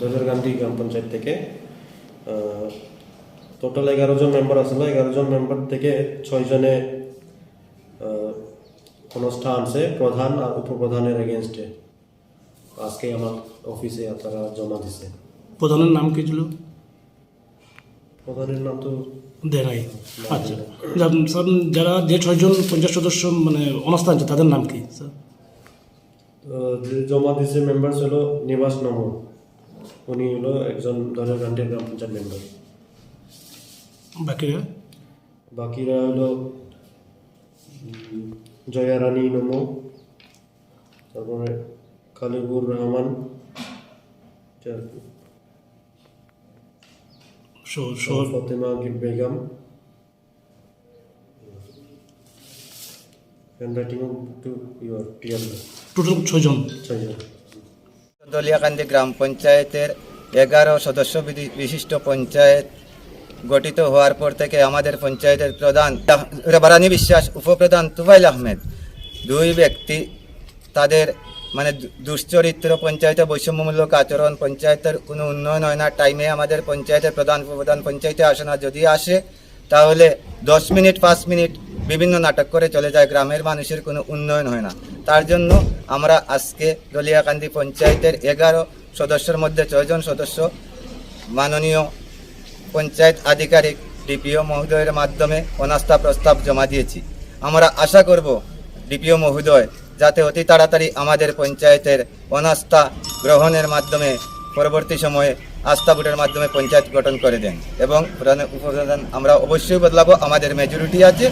দোজরগান্ধী গ্রাম পঞ্চায়েত থেকে টোটাল এগারো জন মেম্বার আসলে। এগারো জন মেম্বার থেকে ছয় জনে অনষ্ঠা আনছে, প্রধান আর উপপ্রধানের এগেনস্টে আজকে আমার অফিসে তারা জমা দিছে। প্রধানের নাম কি ছিল? প্রধানের নাম তো দেরাই আচ্ছা। স্যার যারা যে ছয়জন পঞ্চাশ সদস্য মানে অনাস্থা আছে তাদের নাম কি? স্যার যে জমা দিছে মেম্বার হলো নিবাস নমো উনি হলো একজন দোজরগান্ধী গ্রাম পঞ্চায়েত মেম্বার বাকিরা? বাকিরা হলো জয়া রানী নমো তারপরে খালিবুর রহমান চার- শো- show- Fatema Begum handwriting to your clear total ছয়জন ছয়জন দলিয়াকান্দি গ্রাম পঞ্চায়েতের এগারো সদস্য বিশিষ্ট পঞ্চায়েত গঠিত হওয়ার পর থেকে আমাদের পঞ্চায়েতের প্রধান বারানি বিশ্বাস উপপ্রধান তুফাইল আহমেদ। দুই ব্যক্তি তাদের মানে দুশ্চরিত্র পঞ্চায়েতে বৈষম্যমূলক আচরণ, পঞ্চায়েতের কোনো উন্নয়ন হয় না। টাইমে আমাদের পঞ্চায়েতের প্রধান প্রধান পঞ্চায়েতে আসে না। যদি আসে, তাহলে দশ মিনিট, পাঁচ মিনিট বিভিন্ন নাটক করে চলে যায়। গ্রামের মানুষের কোনো উন্নয়ন হয় না। তার জন্য আমরা আজকে দলিয়াকান্দি পঞ্চায়েতের এগারো সদস্যের মধ্যে ছয়জন সদস্য মাননীয় পঞ্চায়েত আধিকারিক ডিপিও মহোদয়ের মাধ্যমে অনাস্থা প্রস্তাব জমা দিয়েছি। আমরা আশা করব ডিপিও মহোদয় যাতে অতি তাড়াতাড়ি আমাদের পঞ্চায়েতের অনাস্থা গ্রহণের মাধ্যমে পরবর্তী সময়ে আস্থা ভোটের মাধ্যমে পঞ্চায়েত গঠন করে দেন। এবং প্রধান উপপ্রধান, আমরা অবশ্যই বদলাবো। আমাদের মেজরিটি আছে।